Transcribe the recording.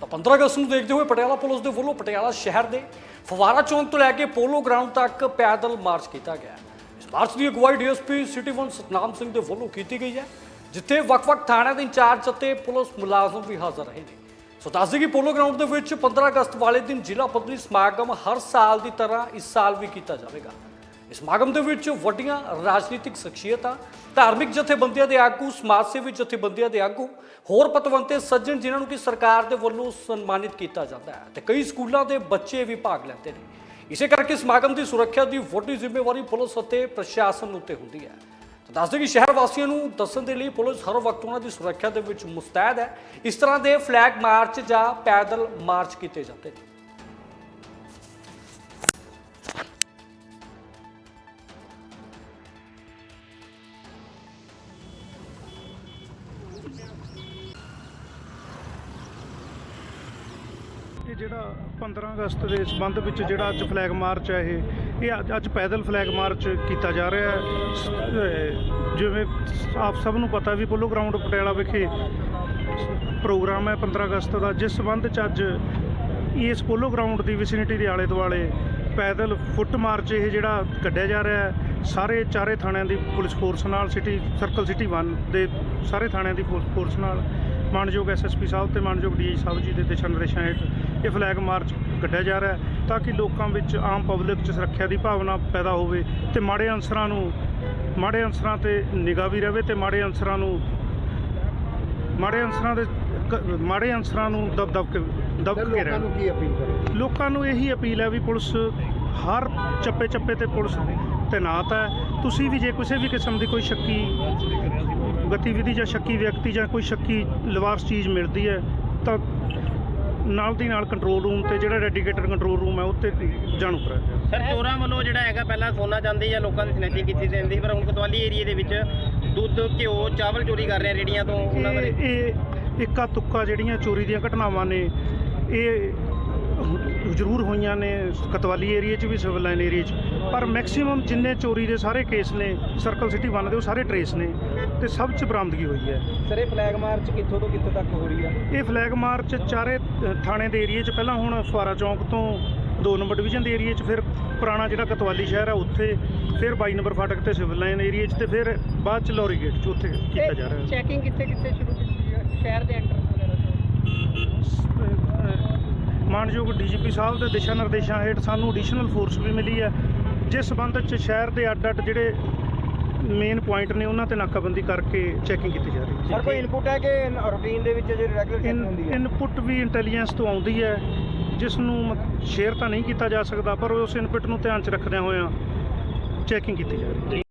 ਤਾਂ 15 ਅਗਸਤ ਨੂੰ ਦੇਖਦੇ ਹੋਏ ਪਟਿਆਲਾ ਪੁਲਿਸ ਦੇ ਵੱਲੋਂ ਪਟਿਆਲਾ ਸ਼ਹਿਰ ਦੇ ਫਵਾਰਾ ਚੌਂਕ ਤੋਂ ਲੈ ਕੇ ਪੋਲੋ ਗਰਾਊਂਡ ਤੱਕ ਪੈਦਲ ਮਾਰਚ ਕੀਤਾ ਗਿਆ ਇਸ ਮਾਰਚ ਦੀ ਅਗਵਾਈ DSP city one Satnam Singh ਦੇ ਵੱਲੋਂ ਕੀਤੀ ਗਈ ਹੈ, ਜਿੱਥੇ ਵੱਖ-ਵੱਖ ਥਾਣਿਆਂ ਦੇ ਇੰਚਾਰਜ ਅਤੇ ਪੁਲਿਸ ਮੁਲਾਜ਼ਮ ਵੀ ਹਾਜ਼ਰ ਰਹੇ ਨੇ। ਸੋ ਦੱਸ ਦਈਏ ਕਿ ਪੋਲੋ ਗਰਾਊਂਡ ਦੇ ਵਿੱਚ 15 ਅਗਸਤ ਵਾਲੇ ਦਿਨ ਜ਼ਿਲ੍ਹਾ ਪੱਧਰੀ ਸਮਾਗਮ ਹਰ ਸਾਲ ਦੀ ਤਰ੍ਹਾਂ ਇਸ ਸਾਲ ਵੀ ਕੀਤਾ ਜਾਵੇਗਾ। ਇਸ ਸਮਾਗਮ ਦੇ ਵਿੱਚ ਵੱਡੀਆਂ ਰਾਜਨੀਤਿਕ ਸ਼ਖਸੀਅਤਾਂ, ਧਾਰਮਿਕ ਜਥੇਬੰਦੀਆਂ ਦੇ ਆਗੂ, ਸਮਾਜ ਸੇਵੀ ਜਥੇਬੰਦੀਆਂ ਦੇ ਆਗੂ, ਹੋਰ ਪਤਵੰਤੇ, ਸੱਜਣ ਜਿਨ੍ਹਾਂ ਨੂੰ ਕਿ ਸਰਕਾਰ ਦੇ ਵੱਲੋਂ ਸਨਮਾਨਿਤ ਕੀਤਾ ਜਾਂਦਾ ਹੈ ਤੇ ਕਈ ਸਕੂਲਾਂ ਦੇ ਬੱਚੇ ਵੀ ਭਾਗ ਲੈਂਦੇ ਨੇ। ਇਸੇ ਕਰਕੇ ਸਮਾਗਮ ਦੀ ਸੁਰੱਖਿਆ ਦੀ ਵੱਡੀ ਜ਼ਿੰਮੇਵਾਰੀ ਪੁਲਿਸ ਅਤੇ ਪ੍ਰਸ਼ਾਸਨ ਉੱਤੇ ਹੁੰਦੀ ਹੈ। ਦੱਸਦੇ ਕਿ ਸ਼ਹਿਰ ਵਾਸੀਆਂ ਨੂੰ ਦੱਸਣ ਦੇ ਲਈ ਪੁਲਿਸ ਹਰ ਵਕਤ ਉਹਨਾਂ ਦੀ ਸੁਰੱਖਿਆ ਦੇ ਵਿੱਚ ਮੁਸਤੈਦ ਹੈ। ਇਸ ਤਰ੍ਹਾਂ ਦੇ ਫਲੈਗ ਮਾਰਚ ਜਾਂ ਪੈਦਲ ਮਾਰਚ ਕੀਤੇ ਜਾਂਦੇ ਨੇ। ਇਹ ਜਿਹੜਾ 15 ਅਗਸਤ ਦੇ ਸੰਬੰਧ ਵਿੱਚ ਜਿਹੜਾ ਅੱਜ ਫਲੈਗ ਮਾਰਚ ਹੈ ਇਹ ਇਹ ਅੱਜ- ਅੱਜ ਪੈਦਲ ਫਲੈਗ ਮਾਰਚ ਕੀਤਾ ਜਾ ਰਿਹਾ ਹੈ। ਸ- ਅਹ ਜਿਵੇਂ ਆਪ ਸਭ ਨੂੰ ਪਤਾ ਵੀ ਪੋਲੋ ਗਰਾਊਂਡ ਪਟਿਆਲਾ ਵਿਖੇ ਪ੍ਰੋਗਰਾਮ ਹੈ 15 ਅਗਸਤ ਦਾ, ਜਿਸ ਸੰਬੰਧ ਚ ਅੱਜ ਇਸ ਪੋਲੋ ਗਰਾਊਂਡ ਦੀ ਵਿਸਿਨਿਟੀ ਦੇ ਆਲੇ ਦੁਆਲੇ ਪੈਦਲ ਫੁੱਟ ਮਾਰਚ ਇਹ ਜਿਹੜਾ ਕੱਢਿਆ ਜਾ ਰਿਹਾ ਹੈ। ਸਾਰੇ ਚਾਰੇ ਥਾਣਿਆਂ ਦੀ ਪੁਲਿਸ ਫੋਰਸ ਨਾਲ ਸਿਟੀ ਸਰਕਲ ਸਿਟੀ 1 ਦੇ ਸਾਰੇ ਥਾਣਿਆਂ ਦੀ ਫੋਰਸ ਫੋਰਸ ਨਾਲ ਮਾਨਯੋਗ ਐਸਐਸਪੀ ਸਾਹਿਬ ਤੇ ਮਾਨਯੋਗ ਡੀਆਈ ਸਾਹਿਬ ਜੀ ਦੇ ਦਿਸ਼ਾ ਨਿਰਦੇਸ਼ਾਂ ਹੇਠ ਇਹ ਫਲੈਗ ਮਾਰਚ ਕੱਢਿਆ ਜਾ ਰਿਹਾ ਹੈ ਤਾਂ ਕਿ ਲੋਕਾਂ ਵਿੱਚ ਆਮ ਪਬਲਿਕ 'ਚ ਸੁਰੱਖਿਆ ਦੀ ਭਾਵਨਾ ਪੈਦਾ ਹੋਵੇ ਤੇ ਮਾੜੇ ਅਨਸਰਾਂ ਨੂੰ ਮਾੜੇ ਅਨਸਰਾਂ ਤੇ ਨਿਗਾਹ ਵੀ ਰਵੇ ਤੇ ਮਾੜੇ ਅਨਸਰਾਂ ਨੂੰ ਮਾੜੇ ਅਨਸਰਾਂ ਦੇ ਮਾੜੇ ਅਨਸਰਾਂ ਨੂੰ ਦਬ ਦਬ ਕੇ ਦਬ ਕੇ ਰਹਿਣ ਲੋਕਾਂ ਨੂੰ ਕੀ ਅਪੀਲ ਕਰੇ ਲੋਕਾਂ ਨੂੰ ਇਹੀ ਅਪੀਲ ਹੈ ਵੀ ਪੁਲਿਸ ਹਰ ਚੱਪੇ ਚੱਪੇ ਤੇ ਪੁਲਿਸ ਤੈਨਾਤ ਹੈ। ਤੁਸੀਂ ਵੀ ਜੇ ਕਿਸੇ ਵੀ ਕਿਸਮ ਦੀ ਕੋਈ ਸ਼ੱਕੀ ਗਤੀਵਿਧੀ ਜਾਂ ਸ਼ੱਕੀ ਵਿਅਕਤੀ ਜਾਂ ਕੋਈ ਸ਼ੱਕੀ ਲਿਵਾਸ ਚੀਜ਼ ਮਿਲਦੀ ਹੈ ਤਾਂ ਨਾਲ ਦੀ ਨਾਲ ਕੰਟਰੋਲ ਰੂਮ ਤੇ ਜਿਹੜਾ ਡੈਡੀਕੇਟਡ ਕੰਟਰੋਲ ਰੂਮ ਹੈ ਉੱਤੇ ਜਾਣੂ ਕਰਾਇਆ ਸਰ ਚੋਰਾਂ ਵੱਲੋਂ ਜਿਹੜਾ ਹੈਗਾ ਪਹਿਲਾਂ ਸੋਨਾ ਚਾਂਦੀ ਜਾਂ ਲੋਕਾਂ ਦੀ ਸਨੈਚਿੰਗ ਕੀਤੀ ਜਾਂਦੀ ਪਰ ਹੁਣ ਕੋਤਵਾਲੀ ਏਰੀਏ ਦੇ ਵਿੱਚ ਦੁੱਧ ਘਿਓ ਚਾਵਲ ਚੋਰੀ ਕਰ ਰਹੇ ਰੇੜੀਆਂ ਤੋਂ ਉਹਨਾਂ ਬਾਰੇ। ਇਹ ਇੱਕਾ ਤੁੱਕਾ ਜਿਹੜੀਆਂ ਚੋਰੀ ਦੀਆਂ ਘਟਨਾਵਾਂ ਨੇ ਇਹ ਜ਼ਰੂਰ ਹੋਈਆਂ ਨੇ ਕਤਵਾਲੀ ਏਰੀਆ 'ਚ ਵੀ ਸਿਵਲ ਲਾਈਨ ਏਰੀਆ 'ਚ। ਪਰ ਮੈਕਸਿਮਮ ਜਿੰਨੇ ਚੋਰੀ ਦੇ ਸਾਰੇ ਕੇਸ ਨੇ ਸਰਕਲ ਸਿਟੀ 1 ਦੇ ਉਹ ਸਾਰੇ ਟਰੇਸ ਨੇ ਤੇ ਸਭ 'ਚ ਬਰਾਮਦਗੀ ਹੋਈ ਹੈ। ਸਰ ਇਹ ਫਲੈਗ ਮਾਰਚ ਕਿੱਥੋਂ ਤੋਂ ਕਿੱਥੇ ਤੱਕ ਹੋ ਰਹੀ ਆ ਇਹ ਫਲੈਗ ਮਾਰਚ ਚਾਰੇ ਥਾਣੇ ਦੇ ਏਰੀਆ 'ਚ ਪਹਿਲਾਂ ਹੁਣ ਫੁਆਰਾ ਚੌਂਕ ਤੋਂ 2 ਨੰਬਰ ਡਿਵੀਜ਼ਨ ਦੇ ਏਰੀਆ 'ਚ ਫਿਰ ਪੁਰਾਣਾ ਜਿਹੜਾ ਕਤਵਾਲੀ ਸ਼ਹਿਰ ਹੈ ਉੱਥੇ ਫਿਰ 22 ਨੰਬਰ ਫਾਟਕ ਤੇ ਸਿਵਲ ਲਾਈਨ ਏਰੀਆ 'ਚ ਤੇ ਫਿਰ ਬਾਅਦ 'ਚ ਲੋਰੀ ਗੇਟ 'ਚ ਉੱਥੇ ਕੀਤਾ ਜਾ ਰਿਹਾ। ਹੈ ਚੈਕਿੰਗ ਕਿੱਥੇ ਕਿੱਥੇ ਸ਼ੁਰੂ ਕੀਤੀ ਹੈ? ਸ਼ਹਿਰ ਦੇ ਐਂਟਰ ਵਗੈਰਾ ਤੋਂ? ਮਾਨਯੋਗ ਡੀਜੀਪੀ ਸਾਹਿਬ ਦੇ ਦਿਸ਼ਾ ਨਿਰਦੇਸ਼ਾਂ ਹੇਠ ਸਾਨੂੰ ਐਡੀਸ਼ਨਲ ਫੋਰਸ ਵੀ ਮਿਲੀ ਹੈ ਜਿਸ ਸੰਬੰਧ ਵਿੱਚ ਸ਼ਹਿਰ ਦੇ ਅੱਡ-ਅੱਡ ਜਿਹੜੇ ਮੇਨ ਪੁਆਇੰਟ ਨੇ ਉਹਨਾਂ ਤੇ ਨਾਕਾਬੰਦੀ ਕਰਕੇ ਚੈਕਿੰਗ ਕੀਤੀ ਜਾ ਰਹੀ ਸਰ ਕੋਈ ਇਨਪੁਟ ਹੈ ਕਿ ਰੂਟੀਨ ਦੇ ਵਿੱਚ ਜਿਹੜੀ ਰੈਗੂਲਰ ਹੈ ਚੈਕਿੰਗ ਹੁੰਦੀ ਹੈ? ਇਨਪੁਟ ਵੀ ਇੰਟੈਲੀਜੈਂਸ ਤੋਂ ਆਉਂਦੀ ਹੈ ਜਿਸ ਨੂੰ ਸ਼ੇਅਰ ਤਾਂ ਨਹੀਂ ਕੀਤਾ ਜਾ ਸਕਦਾ ਪਰ ਉਸ ਇਨਪੁਟ ਨੂੰ ਧਿਆਨ 'ਚ ਰੱਖਦਿਆਂ ਹੋਇਆਂ ਚੈਕਿੰਗ ਕੀਤੀ ਜਾ ਰਹੀ ਹੈ।